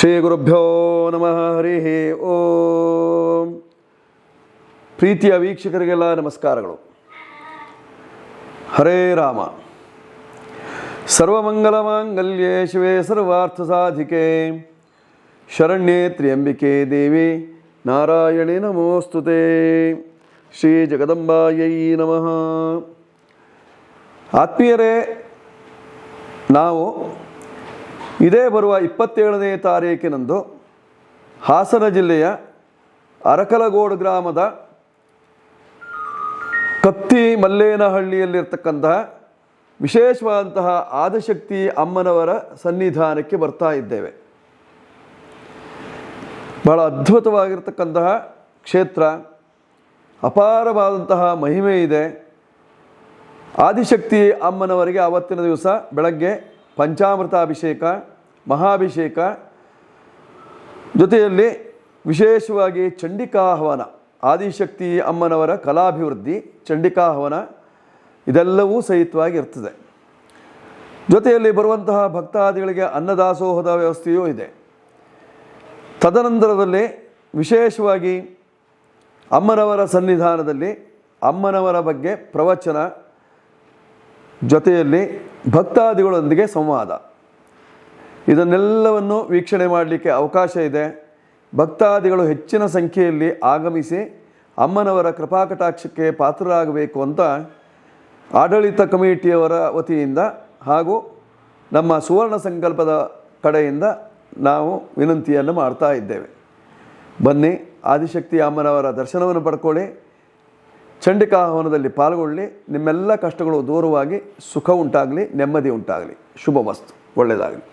ಶ್ರೀ ಗುರುಭ್ಯೋ ನಮಃ. ಹರಿ ಓಂ. ಪ್ರೀತಿಯ ವೀಕ್ಷಕರಿಗೆಲ್ಲ ನಮಸ್ಕಾರಗಳು. ಹರೇ ರಾಮ. ಸರ್ವಮಂಗಲ ಮಾಂಗಲ್ಯೇ ಶಿವೆ ಸರ್ವಾರ್ಥ ಸಾಧಿಕೆ. ಶರಣ್ಯೇ ತ್ರ್ಯಂಬಿಕೆ ದೇವಿ. ನಾರಾಯಣಿ ನಮೋಸ್ತುತೆ ಶ್ರೀ ಜಗದಂಬಾಯೈ ನಮಃ. ಆತ್ಮೀಯರೇ, ನಾವು ಇದೇ ಬರುವ ಇಪ್ಪತ್ತೇಳನೇ ತಾರೀಕಿನಂದು ಹಾಸನ ಜಿಲ್ಲೆಯ ಅರಕಲಗೋಡು ಗ್ರಾಮದ ಕತ್ತಿ ಮಲ್ಲೇನಹಳ್ಳಿಯಲ್ಲಿರ್ತಕ್ಕಂತಹ ವಿಶೇಷವಾದಂತಹ ಆದಿಶಕ್ತಿ ಅಮ್ಮನವರ ಸನ್ನಿಧಾನಕ್ಕೆ ಬರ್ತಾ ಇದ್ದೇವೆ. ಬಹಳ ಅದ್ಭುತವಾಗಿರ್ತಕ್ಕಂತಹ ಕ್ಷೇತ್ರ, ಅಪಾರವಾದಂತಹ ಮಹಿಮೆ ಇದೆ. ಆದಿಶಕ್ತಿ ಅಮ್ಮನವರಿಗೆ ಆವತ್ತಿನ ದಿವಸ ಬೆಳಗ್ಗೆ ಪಂಚಾಮೃತಾಭಿಷೇಕ, ಮಹಾಭಿಷೇಕ, ಜೊತೆಯಲ್ಲಿ ವಿಶೇಷವಾಗಿ ಚಂಡಿಕಾಹವನ, ಆದಿಶಕ್ತಿ ಅಮ್ಮನವರ ಕಲಾಭಿವೃದ್ಧಿ, ಚಂಡಿಕಾಹವನ ಇದೆಲ್ಲವೂ ಸಹಿತವಾಗಿ ಇರ್ತದೆ. ಜೊತೆಯಲ್ಲಿ ಬರುವಂತಹ ಭಕ್ತಾದಿಗಳಿಗೆ ಅನ್ನದಾಸೋಹದ ವ್ಯವಸ್ಥೆಯೂ ಇದೆ. ತದನಂತರದಲ್ಲಿ ವಿಶೇಷವಾಗಿ ಅಮ್ಮನವರ ಸನ್ನಿಧಾನದಲ್ಲಿ ಅಮ್ಮನವರ ಬಗ್ಗೆ ಪ್ರವಚನ, ಜೊತೆಯಲ್ಲಿ ಭಕ್ತಾದಿಗಳೊಂದಿಗೆ ಸಂವಾದ. ಇದನ್ನೆಲ್ಲವನ್ನು ವೀಕ್ಷಣೆ ಮಾಡಲಿಕ್ಕೆ ಅವಕಾಶ ಇದೆ. ಭಕ್ತಾದಿಗಳು ಹೆಚ್ಚಿನ ಸಂಖ್ಯೆಯಲ್ಲಿ ಆಗಮಿಸಿ ಅಮ್ಮನವರ ಕೃಪಾಕಟಾಕ್ಷಕ್ಕೆ ಪಾತ್ರರಾಗಬೇಕು ಅಂತ ಆಡಳಿತ ಕಮಿಟಿಯವರ ವತಿಯಿಂದ ಹಾಗೂ ನಮ್ಮ ಸುವರ್ಣ ಸಂಕಲ್ಪದ ಕಡೆಯಿಂದ ನಾವು ವಿನಂತಿಯನ್ನು ಮಾಡ್ತಾ ಇದ್ದೇವೆ. ಬನ್ನಿ, ಆದಿಶಕ್ತಿ ಅಮ್ಮನವರ ದರ್ಶನವನ್ನು ಪಡ್ಕೊಳ್ಳಿ. ಚಂಡಿಕಾಹವನದಲ್ಲಿ ಪಾಲ್ಗೊಳ್ಳಿ ನಿಮ್ಮೆಲ್ಲ ಕಷ್ಟಗಳು ದೂರವಾಗಿ ಸುಖ ಉಂಟಾಗಲಿ ನೆಮ್ಮದಿ ಉಂಟಾಗಲಿ. ಶುಭ ವಸ್ತು ಒಳ್ಳೆಯದಾಗಲಿ